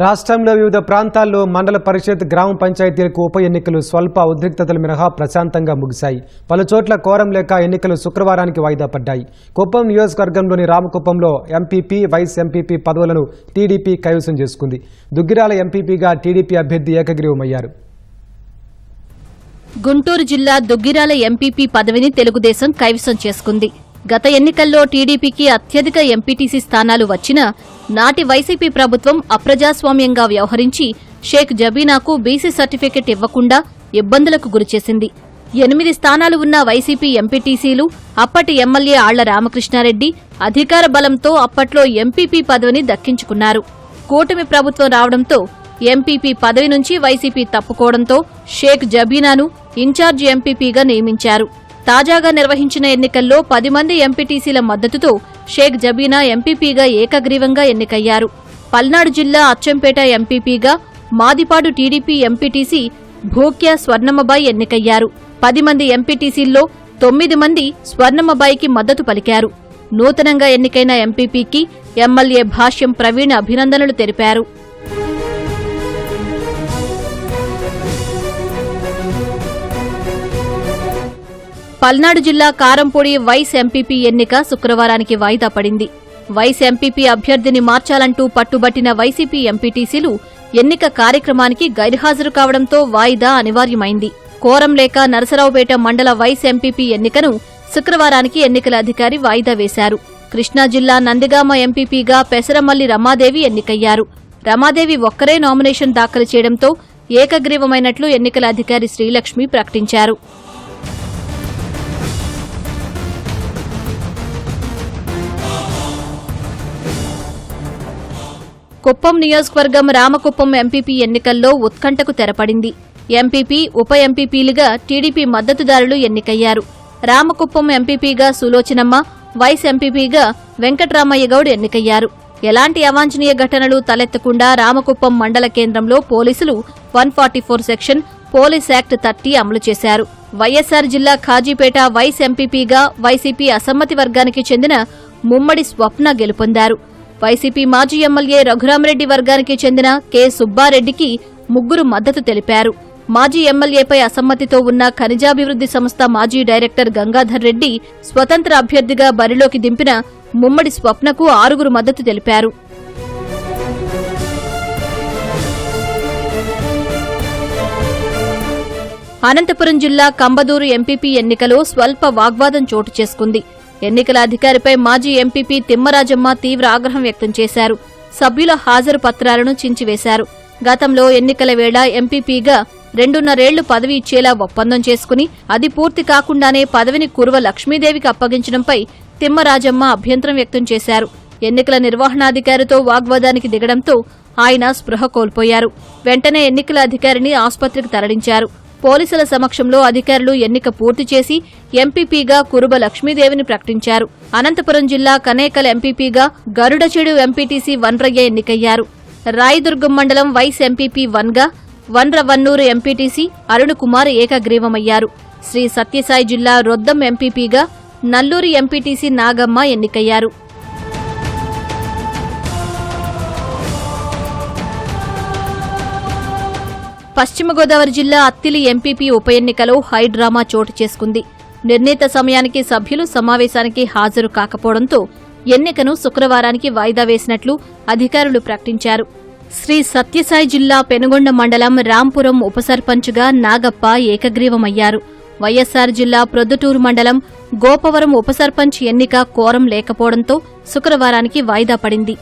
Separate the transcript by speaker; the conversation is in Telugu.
Speaker 1: రాష్ట్రంలో వివిధ ప్రాంతాల్లో మండల పరిషత్ గ్రామ పంచాయతీలకు ఉప ఎన్నికలు స్వల్ప ఉద్రిక్తతల మినహా ప్రశాంతంగా ముగిశాయి. పలు చోట్ల కోరం లేక ఎన్నికలు శుక్రవారానికి వాయిదా పడ్డాయి. కుప్పం నియోజకవర్గంలోని రామకుప్పంలో ఎంపీపీ వైస్ ఎంపీపీ పదవులను టీడీపీ కైవసం చేసుకుంది. దుగ్గిరాల ఎంపీపీగా టీడీపీ అభ్యర్థి ఏకగ్రీవమయ్యారు.
Speaker 2: గుంటూరు జిల్లా దుగ్గిరాల ఎంపీపీ పదవిని తెలుగుదేశం కైవసం చేసుకుంది. గత ఎన్నికల్లో టీడీపీకి అత్యధిక ఎంపీటీసీ స్థానాలు వచ్చినా నాటి వైసీపీ ప్రభుత్వం అప్రజాస్వామ్యంగా వ్యవహరించి షేక్ జబీనాకు బీసీ సర్టిఫికెట్ ఇవ్వకుండా ఇబ్బందులకు గురిచేసింది ఎనిమిది స్థానాలు ఉన్న వైసీపీ ఎంపీటీసీలు అప్పటి ఎమ్మెల్యే ఆళ్ళ రామకృష్ణారెడ్డి అధికార బలంతో అప్పట్లో ఎంపీపీ పదవిని దక్కించుకున్నారు. కూటమి ప్రభుత్వం రావడంతో ఎంపీపీ పదవి నుంచి వైసీపీ తప్పుకోవడంతో షేక్ జబీనాను ఇన్ఛార్జి ఎంపీపీగా నియమించారు. తాజాగా నిర్వహించిన ఎన్నికల్లో పది మంది ఎంపీటీసీల మద్దతుతో షేక్ జబీనా ఎంపీపీగా ఏకగ్రీవంగా ఎన్నికయ్యారు. పల్నాడు జిల్లా అచ్చంపేట ఎంపీపీగా మాదిపాడు టీడీపీ ఎంపీటీసీ భోక్యా స్వర్ణమ్మబాయి ఎన్నికయ్యారు. పది మంది ఎంపీటీసీల్లో తొమ్మిది మంది స్వర్ణమ్మబాయికి మద్దతు పలికారు. నూతనంగా ఎన్నికైన ఎంపీపీకి ఎమ్మెల్యే భాష్యం ప్రవీణ్ అభినందనలు తెలిపారు. పల్నాడు జిల్లా కారంపొడి వైస్ ఎంపీపీ ఎన్నిక శుక్రవారానికి వాయిదా పడింది. వైస్ ఎంపీపీ అభ్యర్థిని మార్చాలంటూ పట్టుబట్టిన వైసీపీ ఎంపీటీసీలు ఎన్నిక కార్యక్రమానికి గైర్హాజరు కావడంతో వాయిదా అనివార్యమైంది. కోరం లేక నరసరావుపేట మండల వైస్ ఎంపీపీ ఎన్నికను శుక్రవారానికి ఎన్నికల అధికారి వాయిదా వేశారు. కృష్ణా జిల్లా నందిగామ ఎంపీపీగా పెసరమల్లి రమాదేవి ఎన్నికయ్యారు. రమాదేవి ఒక్కరే నామినేషన్ దాఖలు చేయడంతో ఏకగ్రీవమైనట్లు ఎన్నికల అధికారి శ్రీలక్ష్మి ప్రకటించారు. కుప్పం నియోజకవర్గం రామకుప్పం ఎంపీపీ ఎన్నికల్లో ఉత్కంఠకు తెరపడింది. ఎంపీపీ ఉప ఎంపీపీలుగా టీడీపీ మద్దతుదారులు ఎన్నికయ్యారు. రామకుప్పం ఎంపీపీగా సులోచనమ్మ వైస్ ఎంపీపీగా వెంకట్రామయ్య గౌడ్ ఎన్నికయ్యారు. ఎలాంటి అవాంఛనీయ ఘటనలు తలెత్తకుండా రామకుప్పం మండల కేంద్రంలో పోలీసులు one forty four section police act thirty అమలు చేశారు. వైఎస్సార్ జిల్లా ఖాజీపేట వైస్ ఎంపీపీగా వైసీపీ అసమ్మతి వర్గానికి చెందిన ముమ్మడి స్వప్న గెలుపొందారు. వైసీపీ మాజీ ఎమ్మెల్యే రఘురామరెడ్డి వర్గానికి చెందిన కె. సుబ్బారెడ్డికి ముగ్గురు మద్దతు తెలిపారు. మాజీ ఎమ్మెల్యేపై అసమ్మతితో ఉన్న ఖనిజాభివృద్ధి సంస్థ మాజీ డైరెక్టర్ గంగాధర్ రెడ్డి స్వతంత్ర అభ్యర్థిగా బరిలోకి దింపిన ముమ్మడి స్వప్నకు ఆరుగురు మద్దతు తెలిపారు. అనంతపురం జిల్లా కంబదూరు ఎంపీపీ ఎన్నికలో స్వల్ప వాగ్వాదం చోటు చేసుకుంది. ఎన్నికల అధికారిపై మాజీ ఎంపీపీ తిమ్మరాజమ్మ తీవ్ర ఆగ్రహం వ్యక్తం చేశారు. సభ్యుల హాజరు పత్రాలను చించివేశారు. గతంలో ఎన్నికల వేళ ఎంపీపీగా రెండున్నరేళ్ళు పదవి ఇచ్చేలా ఒప్పందం చేసుకుని అది పూర్తి కాకుండానే పదవిని కురువ లక్ష్మీదేవికి అప్పగించడంపై తిమ్మరాజమ్మ అభ్యంతరం వ్యక్తం చేశారు. ఎన్నికల నిర్వహణాధికారితో వాగ్వాదానికి దిగడంతో ఆయన స్పృహ కోల్పోయారు. వెంటనే ఎన్నికల అధికారిని ఆసుపత్రికి తరలించారు. పోలీసుల సమక్షంలో అధికారులు ఎన్నిక పూర్తి చేసి ఎంపీపీగా కురుబ లక్ష్మీదేవిని ప్రకటించారు. అనంతపురం జిల్లా కనేకల్ ఎంపీపీగా గరుడచెడు ఎంపీటీసీ వన్రయ్య ఎన్నికయ్యారు. రాయదుర్గం మండలం వైస్ ఎంపీపీ వన్గా వన్ర వన్నూరు ఎంపీటీసీ అరుణ్ కుమార్ ఏకగ్రీవమయ్యారు. శ్రీ సత్యసాయి జిల్లా రొద్దం ఎంపీపీగా నల్లూరి ఎంపీటీసీ నాగమ్మ ఎన్నికయ్యారు. పశ్చిమ గోదావరి జిల్లా అత్తిలి ఎంపీపీ ఉప ఎన్నికలో హై డ్రామా చోటు చేసుకుంది. నిర్ణీత సమయానికి సభ్యులు సమావేశానికి హాజరు కాకపోవడంతో ఎన్నికను శుక్రవారానికి వాయిదా వేసినట్లు అధికారులు ప్రకటించారు. శ్రీ సత్యసాయి జిల్లా పెనుగొండ మండలం రాంపురం ఉప సర్పంచ్గా నాగప్ప ఏకగ్రీవమయ్యారు. వైఎస్సార్ జిల్లా ప్రొద్దుటూరు మండలం గోపవరం ఉప సర్పంచ్ ఎన్నిక కోరం లేకపోవడంతో శుక్రవారానికి వాయిదా పడింది.